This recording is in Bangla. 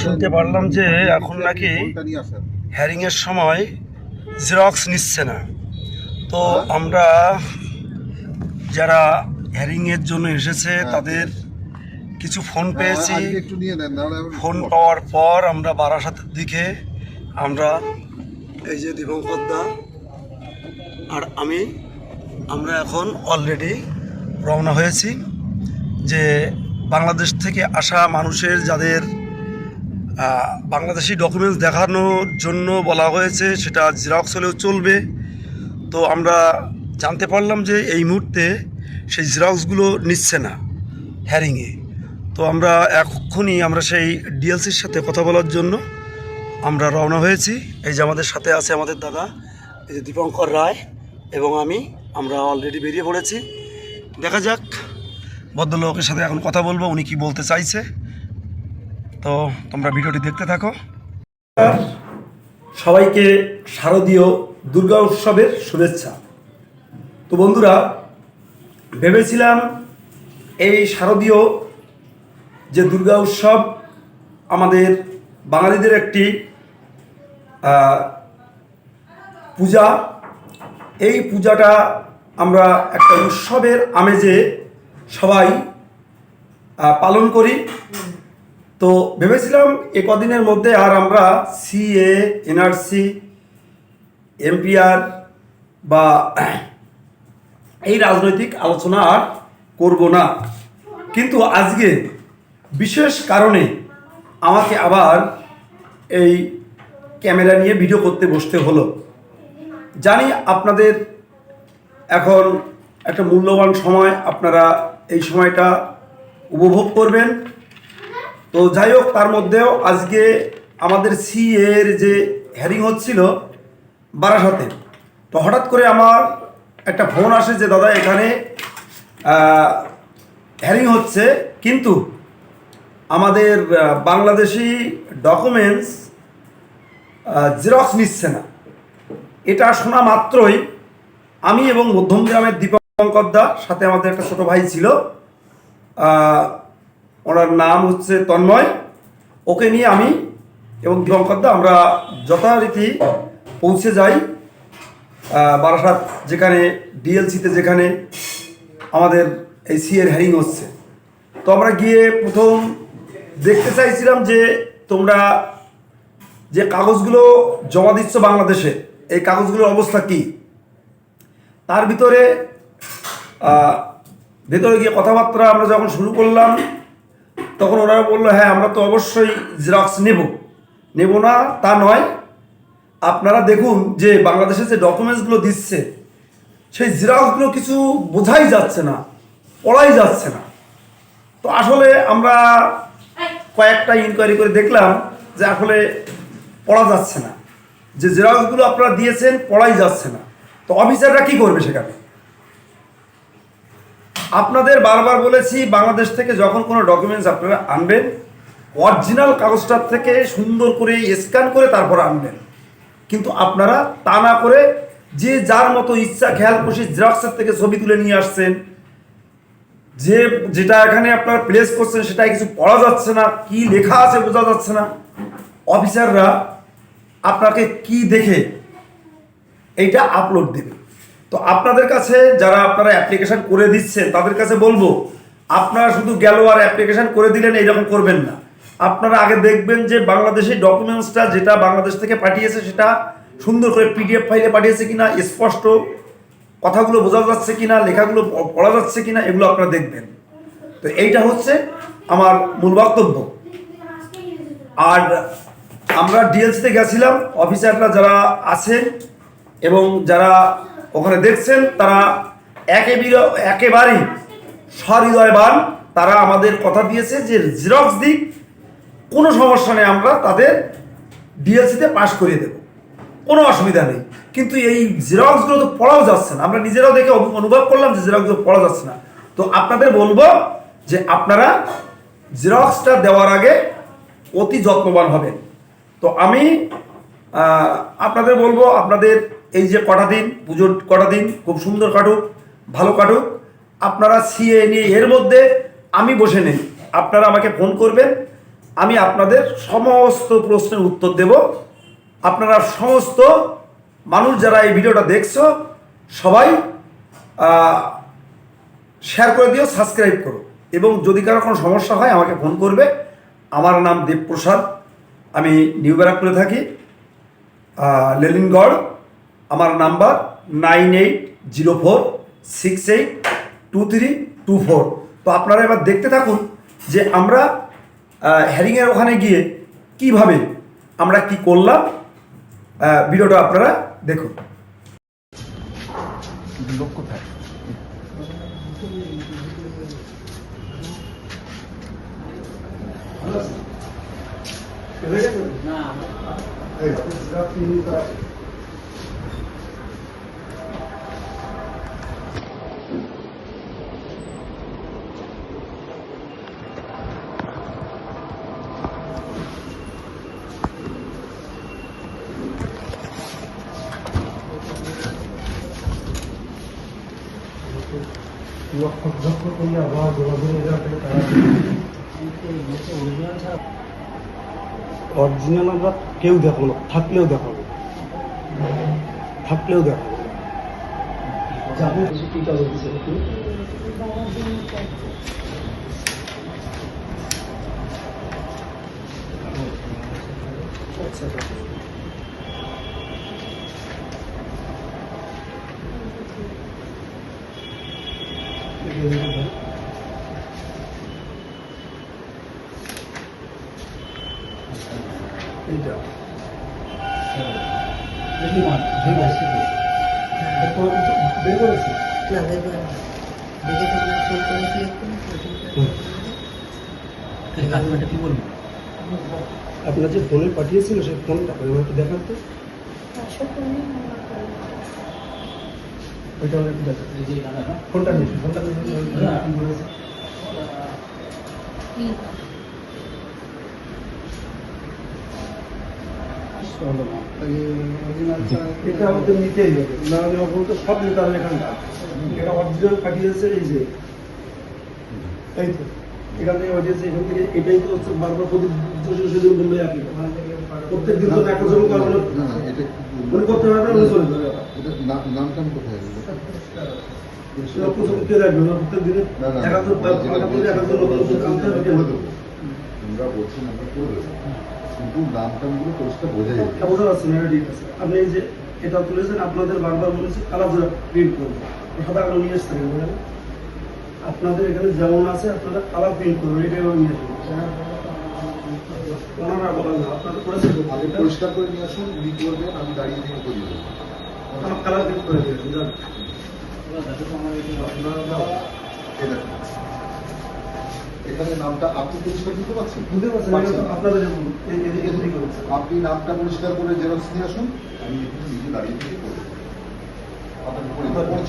শুনতে পারলাম যে এখন নাকি হ্যারিংয়ের সময় জেরক্স নিচ্ছে না। তো আমরা যারা হ্যারিংয়ের জন্য এসেছে তাদের কিছু ফোন পেয়েছি। নাহলে আবার ফোন পাওয়ার পর আমরা বারাসাতের দিকে আমরা এই যে দীপঙ্কর দা আর আমি আমরা এখন অলরেডি রওনা হয়েছি যে বাংলাদেশ থেকে আসা মানুষের যাদের বাংলাদেশি ডকুমেন্টস দেখানোর জন্য বলা হয়েছে, সেটা জেরক্স হলেও চলবে। তো আমরা জানতে পারলাম যে এই মুহূর্তে সেই জেরক্সগুলো নিচ্ছে না হ্যারিংয়ে তো আমরা এখনই আমরা সেই ডিএলসির সাথে কথা বলার জন্য আমরা রওনা হয়েছি। এই যে আমাদের সাথে আছে আমাদের দাদা, এই যে দীপঙ্কর রায় এবং আমি, আমরা অলরেডি বেরিয়ে পড়েছি। দেখা যাক, ভদ্রলোকের সাথে এখন কথা বলব, উনি কি বলতে চাইছে। তো তোমরা ভিডিওটি দেখতে থাকো। সবাইকে শারদীয় দুর্গা উৎসবের শুভেচ্ছা। তো বন্ধুরা, ভেবেছিলাম এই শারদীয় যে দুর্গা উৎসব আমাদের বাঙালিদের একটি পূজা। এই পূজাটা আমরা একটা উৎসবের আমেজে সবাই পালন করি। তো ভেবেছিলাম এ কদিনের মধ্যে আর আমরা সিএ এনআরসি এমপিআর বা এই রাজনৈতিক আলোচনা আর করব না। কিন্তু আজকে বিশেষ কারণে আমাকে আবার এই ক্যামেরা নিয়ে ভিডিও করতে বসতে হলো। জানি আপনাদের এখন একটা মূল্যবান সময়, আপনারা এই সময়টা উপভোগ করবেন। তো যাই হোক তার মধ্যেও আজকে আমাদের সি এর যে হ্যারিং হচ্ছিল বারাসাতে, তো হঠাৎ করে আমার একটা ফোন আসে যে, দাদা, এখানে হ্যারিং হচ্ছে। কিন্তু আমাদের বাংলাদেশি ডকুমেন্টস জেরক্স নিচ্ছে না। এটা শোনা মাত্রই আমি এবং মধ্যমগ্রামের দীপঙ্করদা সাথে আমাদের একটা ছোট ভাই ছিল ওনার নাম হচ্ছে তন্ময়। ওকে নিয়ে আমি এবং দীপঙ্করদা আমরা যথারীতি পৌঁছে যাই বারাসাত যেখানে, ডিএলসিতে যেখানে আমাদের এই সিএর হ্যারিং হচ্ছে। তো আমরা গিয়ে প্রথম দেখতে চাইছিলাম যে তোমরা যে কাগজগুলো জমা দিচ্ছ বাংলাদেশে, এই কাগজগুলোর অবস্থা কি? তার ভিতরে ভেতরে গিয়ে কথাবার্তা আমরা যখন শুরু করলাম তখন ওনারা বলল হ্যাঁ আমরা তো অবশ্যই জেরক্স নেব। নেব না, তা নয়। আপনারা দেখুন যে বাংলাদেশে যে ডকুমেন্টসগুলো দিচ্ছে, সেই জেরক্সগুলো কিছু বোঝাই যাচ্ছে না, পড়াই যাচ্ছে না। তো আসলে আমরা কয়েকটা ইনকোয়ারি করে দেখলাম যে আসলে পড়া যাচ্ছে না। যে জেরক্সগুলো আপনারা দিয়েছেন, পড়াই যাচ্ছে না। তো অফিসাররা কি করবে সেখানে? আপনাদের বারবার বলেছি, বাংলাদেশ থেকে যখন কোনো ডকুমেন্টস আপনারা আনবেন অরিজিনাল কাগজটার থেকে সুন্দর করে স্ক্যান করে তারপর আনবেন। কিন্তু আপনারা তা না করে যে যার মতো ইচ্ছা, খেয়াল খুশি জেরক্সের থেকে ছবি তুলে নিয়ে আসছেন, যে যেটা এখানে আপনারা প্লেস করছেন সেটা কিছু পড়া যাচ্ছে না, কি লেখা আছে বোঝা যাচ্ছে না। অফিসাররা আপনাকে কি দেখে এইটা আপলোড দেবে। তো আপনাদের কাছে যারা আপনারা অ্যাপ্লিকেশন করে দিচ্ছেন, তাদের কাছে বলব, আপনারা শুধু গেল আর অ্যাপ্লিকেশন করে দিলেন, এইরকম করবেন না। আপনারা আগে দেখবেন যে বাংলাদেশি ডকুমেন্টসটা যেটা বাংলাদেশ থেকে পাঠিয়েছে, সেটা সুন্দর করে পিডিএফ ফাইলে পাঠিয়েছে কিনা, স্পষ্ট কথাগুলো বোঝা যাচ্ছে কিনা, লেখাগুলো পড়া যাচ্ছে কিনা, এগুলো আপনারা দেখবেন। তো এইটা হচ্ছে আমার মূল বক্তব্য। আর আমরা ডিএলসিতে গেছিলাম অফিসাররা যারা আছেন এবং যারা ওখানে দেখছেন তারা একেবারে, একেবারেই সহৃদয়বান। তারা আমাদের কথা দিয়েছে যে জেরক্স দিক কোনো সমস্যা নেই, আমরা তাদের ডিএলসিতে পাশ করিয়ে দেব। কোনো অসুবিধা নেই। কিন্তু এই জেরক্সগুলো তো পড়াও যাচ্ছে না। আমরা নিজেরাও দেখে অনুভব করলাম যে জেরক্সগুলো পড়া যাচ্ছে না। তো আপনাদের বলব যে আপনারা জেরক্সটা দেওয়ার আগে অতি যত্নবান হবেন। তো আমি আপনাদের বলব আপনাদের এই যে কটা দিন, পুজোর কটা দিন, খুব সুন্দর কাটুক, ভালো কাটুক, আপনারা সিএ নিয়ে এর মধ্যে আমি বসে নেই। আপনারা আমাকে ফোন করবেন, আমি আপনাদের সমস্ত প্রশ্নের উত্তর দেব। আপনারা সমস্ত মানুষ যারা এই ভিডিওটা দেখছ, সবাই শেয়ার করে দিও সাবস্ক্রাইব করো। এবং যদি কারও কোনো সমস্যা হয়, আমাকে ফোন করবে। আমার নাম দেবপ্রসাদ, আমি নিউ ব্যারাকপুরে থাকি লেলিনগড়। আমার number nine eight zero four six eight two three two four. তো আপনারা এবার দেখতে থাকুন যে আমরা হ্যারিংয়ের ওখানে গিয়ে কীভাবে আমরা কি করলাম ভিডিওটা আপনারা দেখুন। অরিজিনাল আমরা কেউ দেখাবো না থাকলেও দেখাবো। থাকলেও বলতেছে একটু আচ্ছা আচ্ছা। এইটা এরপর বের করেছে না দেখবে না দেখে তোমরা ফোন করেছি একটু আপনার যে ফোনে পাঠিয়েছিল সেই ফোনটা একটু দেখান তো। ওইটা ফোনটা নিয়ে ফোনটা এটা আমাদের নিতেই হবে না হলে তো সব নিতে হবে এখানটা এটা অরিজিনাল পাঠিয়েছে এই যে এই তো? এখান থেকে পাঠিয়েছে এখান থেকে এটাই তো হচ্ছে বারবার প্রতি সেদিন বললে আপনি প্রত্যেক দিন তো একটা জন করবে না না না এটা উনি করতে পারবে উনি চলে। যাবে এটা নাম কোথায় আমরা করে দেবো। কিন্তু পরিষ্কার বোঝা না ঠিক আছে। আপনি যে এটা তুলেছেন আপনাদের বারবার বলেছি কালার প্রিন্ট সাদা কালো নিয়ে আসতে আপনাদের এখানে যেমন আছে আপনারা কালার প্রিন্ট করবেন এটা এবার নিয়ে আসবেন পরিষ্কার করে নিয়ে আসুন উনি করবেন আমি দাঁড়িয়ে করিয়ে দেবো। আমার কালার প্রিন্ট করে দিয়েছেন। এখানে নামটা আপনি পরিষ্কার দিতে পারছেন? বুঝতে পারছেন। আপনাদের আপনি নামটা পরিষ্কার করে জেরক্স নিয়ে আসুন আমি নিজে দাঁড়িয়ে থেকে করব আপনার পরিবার করে